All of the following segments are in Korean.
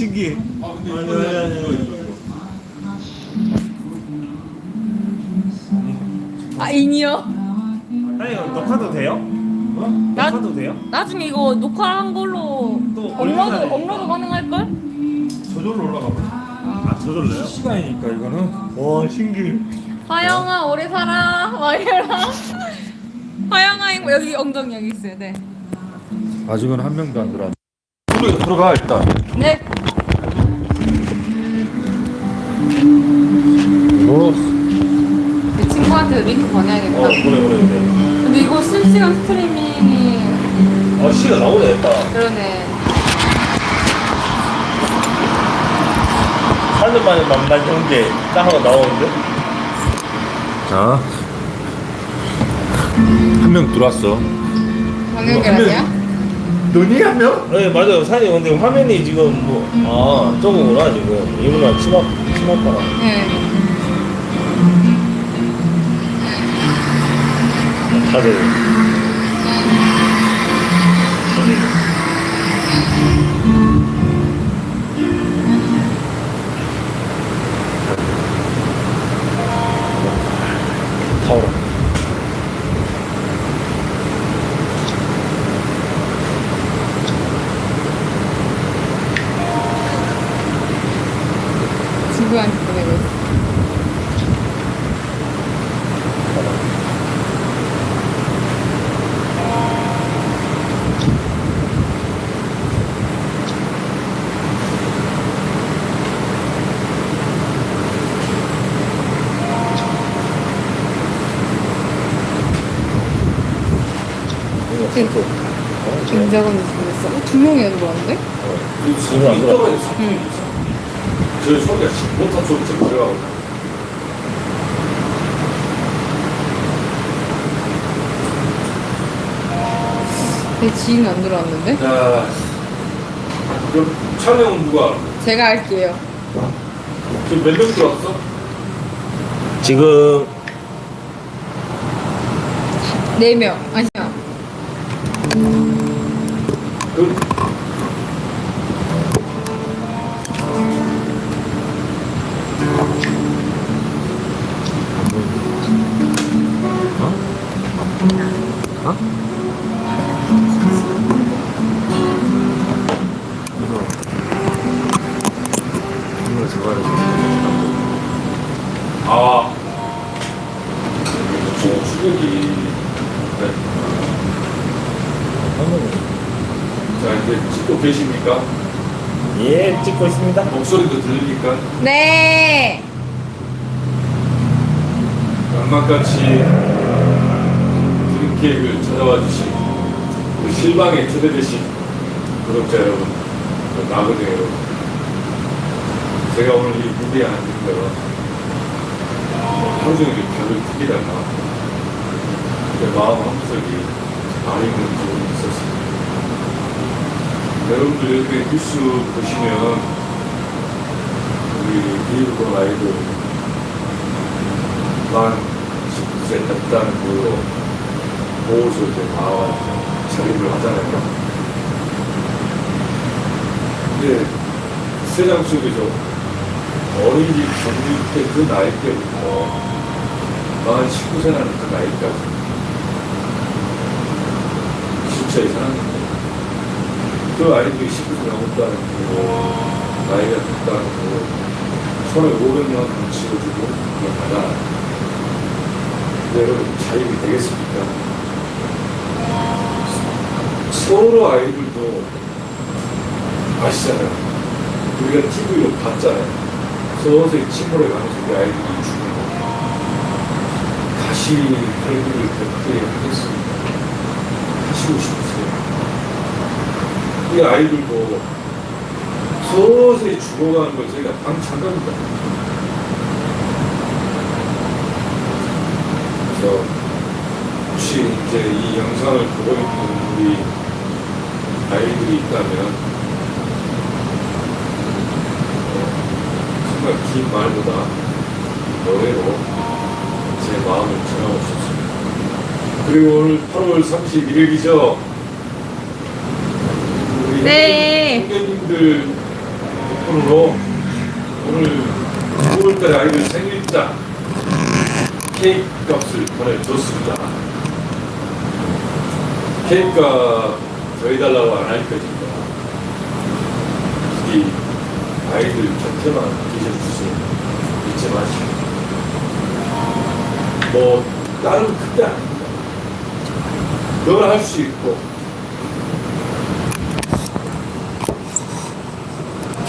신기해. 아니, 아니, 아니, 아니. 아 인이요? 아니, 이거 녹화도 돼요? 나- 녹화도 돼요? 나중에 이거 녹화한 걸로 또 업로드 업로드 가능할 걸? 저절로 올라가 버려. 아, 저절로요? 시간이니까 이거는 와, 신기해. 화영아 오래 살아 막 이러라 화영아 이거 여기 엉덩이 여기 있어요 네. 아직은 한 명도 안 들어왔. 들어 들어가 일단. 네. 뭐 내 친구한테 링크 어, 보내야겠다 그래, 그래, 그래. 근데 이거 실시간 스트리밍이 어, 시가 나오네, 일단. 그러네 3년 만에 만난 형제 딱 하나 나오는데? 자. 한 명 들어왔어. 방영결합이야? 너니 한 명? 네, 맞아요. 사장님, 근데 화면이 지금 뭐, 아, 저거구나, 지금. 이분아, 치마, 치마파라. 네 다들. 타오라. 친구한테 보내고 있어 이거 그- 어, 김자건이 보냈어. 어, 두 명이나 들어왔는데? 이거 안 들어가. 응. 저희 소리가 못한 소리 지금 들어가고. 내 지인은 안 들어왔는데? 자 그럼 촬영은 누가 제가 할게요. 지금 몇 명 들어왔어? 지금 네 명. 아니 계십니까? 예, 찍고 있습니다. 목소리도 들립니까? 네 악마같이 드림 케이크를 찾아와 주신 그 실방에 초대되신 구독자 여러분, 그 나그네 여러분. 제가 오늘 이 무대에 앉은 거는 하루 종일 벽을 튀기다가 제 마음 한구석이 아리는 부분이 있었습니다. 여러분들 이렇게 뉴스 보시면 우리 비일고 아이들 만 19세 됐다는 이유로 보호소에 나와 자립을 하잖아요. 근데 세상 속에서 어린이집 전일 때그 나이 때부터 만 19세라는 그 나이까지 진짜 이상한데 그 아이들이 19세 넘었다는 거 나이가 됐다는 거 손에 500만 원 지어주고 그걸 받아 근데 여러분 자립이 되겠습니까? 서로 아이들도 아시잖아요. 우리가 TV로 봤잖아요. 서서히 침몰해 가면서 우리 아이들이 죽는 거. 다시 그런 일을 겪게 하겠습니까? 하시고 싶으세요? 이 아이들도 서서히 죽어가는 걸 저희가 방창갑니다. 그래서 혹시 이제 이 영상을 보고 있는 우리 아이들이 있다면 어, 정말 긴 말보다 노래로 제 마음을 전하고 싶습니다. 그리고 오늘 8월 31일이죠. 네. 선물로 오늘 9월달에 아이들 생일자 케이크 값을 보내줬습니다. 케이크 값 더해달라고 안할 것입니다. 이 아이들 곁에만 계셔주세요. 잊지 마시고. 뭐, 다른 크게 아닙니다. 널 할 수 있고,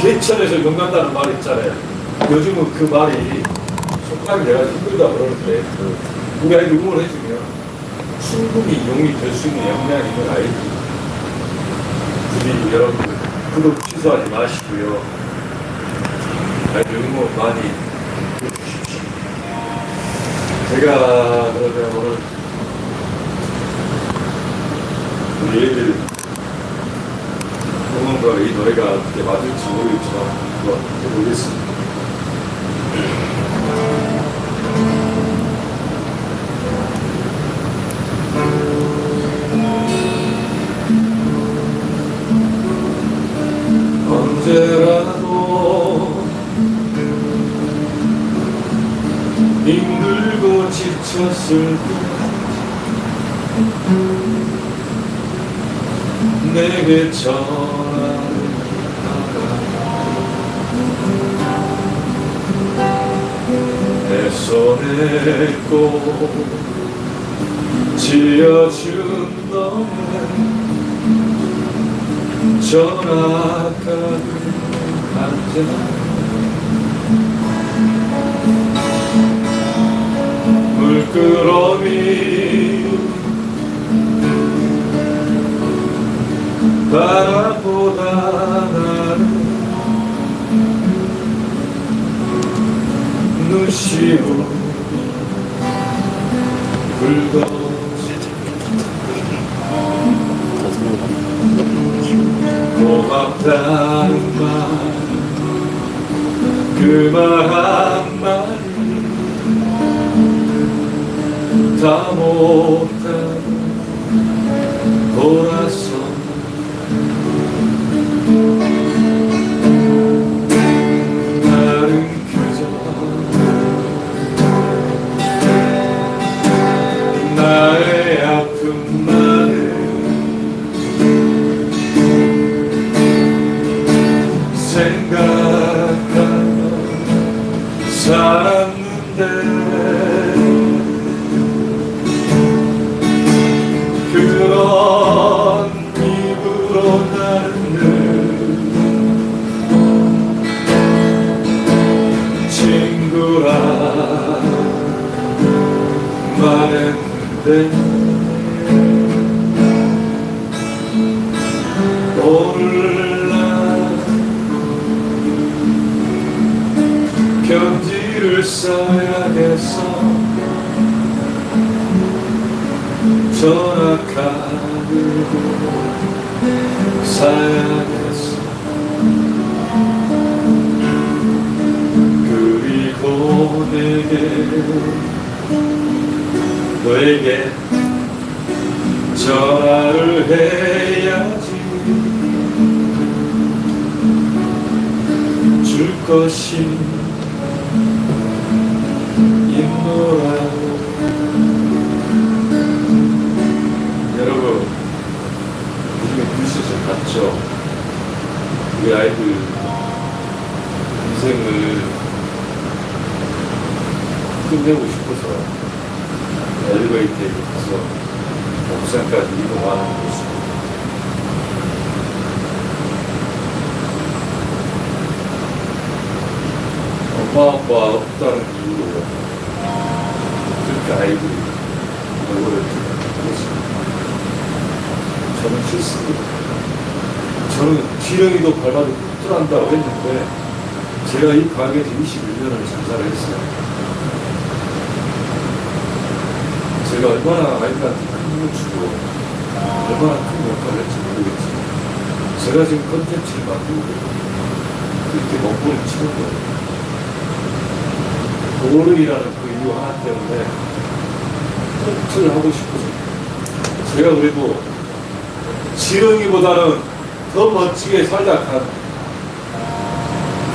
개천에서 용 간다는 말 있잖아요. 요즘은 그 말이 속감이 내가 힘들다 그러는데, 우리 아이들 응원해주면 충분히 용이 될 수 있는 역량이 있는 아이들. 부디 여러분, 구독 취소하지 마시고요. 아이들 응원 많이 해주십시오. 제가 그러면 오늘 우리 애들 응원과 이 노래가 어떻게 맞을지 모르겠지만 한번 해보겠습니다. 언제라도 힘들고 지쳤을 때 내게 전 꼭 쥐어준 너는 전화가도 언제나 물끄러미 바라 눈시로 붉어지 고맙다는 말그말 한마디 다 못하고 돌아서 전화카드로 사야겠어 그리고 내게 너에게 전화를 해야지 줄 것이 있노라 봤죠 우리 아이들 인생을 끝내고 싶어서 엘리베이터에 가서 옥상까지 이동하는 모습 엄마 아빠 없다는 이유로 그렇게 아이들이 얼굴을 드러냈습니다. 저는 싫습니다. 저는 지렁이도 밟아도 뚫한다고 했는데 제가 이 가게에서 21년을 장사를 했어요. 제가 얼마나 아이들한테 큰 힘을 주고 얼마나 큰 역할을 했지 모르겠지만 제가 지금 컨텐츠를 만들고 이렇게 먹고를 치는 거예요. 도르이라는 그 이유 하나 때문에 콘트를 하고 싶어서 제가 그래도 지렁이보다는 더 멋지게 살다 간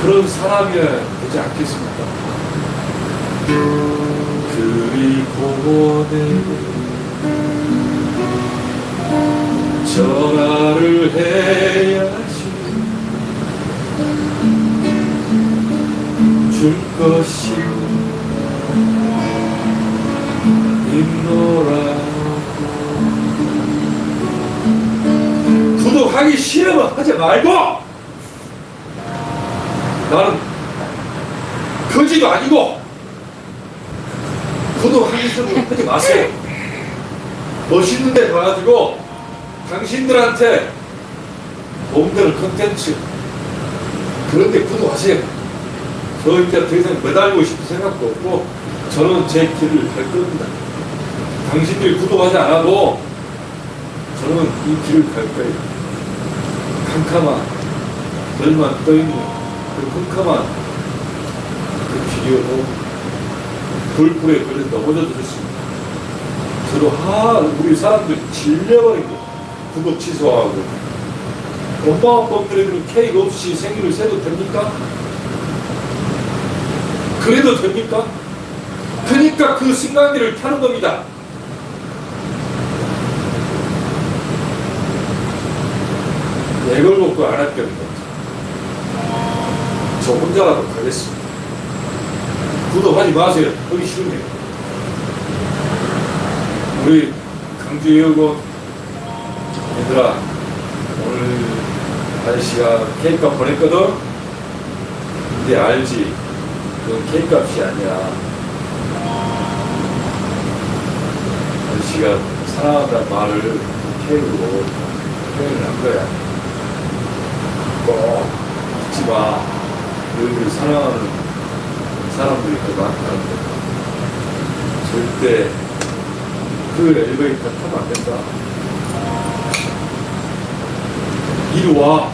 그런 사람이어야 되지 않겠습니까? 그리고 내게 전화를 해야지 줄 것이 있노라 구독하기 싫으면 하지 말고 나는 거지도 아니고 구독하기 싫으면 하지 마세요. 멋있는 데 가가지고 당신들한테 몸되는 컨텐츠 그런데 구독하세요. 저 이제 더 이상 매달리고 싶은 생각도 없고 저는 제 길을 갈 겁니다. 당신들이 구독하지 않아도 저는 이 길을 갈 거예요 캄캄한 별만 떠있는 그 캄캄한 그 비디오도 돌불에 그래 넘어져 들었습니다 저도 하 우리 사람들 질려버린 거 구독 취소하고 엄마 아빠들에게는 케이크 없이 생일을 세도 됩니까? 그래도 됩니까? 그러니까 그 승강기를 타는 겁니다. 내걸 먹고 겁니다. 저 혼자라도 가겠습니다. 구독하지 마세요. 하기 싫으네요. 우리 강주 여고 얘들아 오늘 아저씨가 케이크 값 보냈거든? 근데 알지? 그건 케이크 값이 아니야 아저씨가 사랑한다는 말을 케이크로 표현을 한 거야 꼭 잊지 마 너희들 사랑하는 사람들이 더 많다는데 절대 그 엘리베이터 타면 안 된다. 이리 와.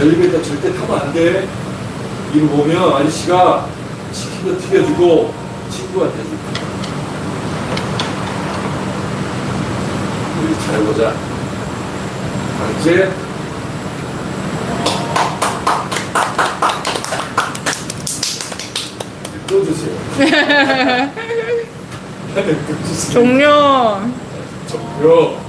엘리베이터 절대 타면 안 돼. 이리 오면 아저씨가 치킨도 튀겨주고 친구한테 줄게. 우리 잘 보자. 알지? 주세요. 종료. 종료.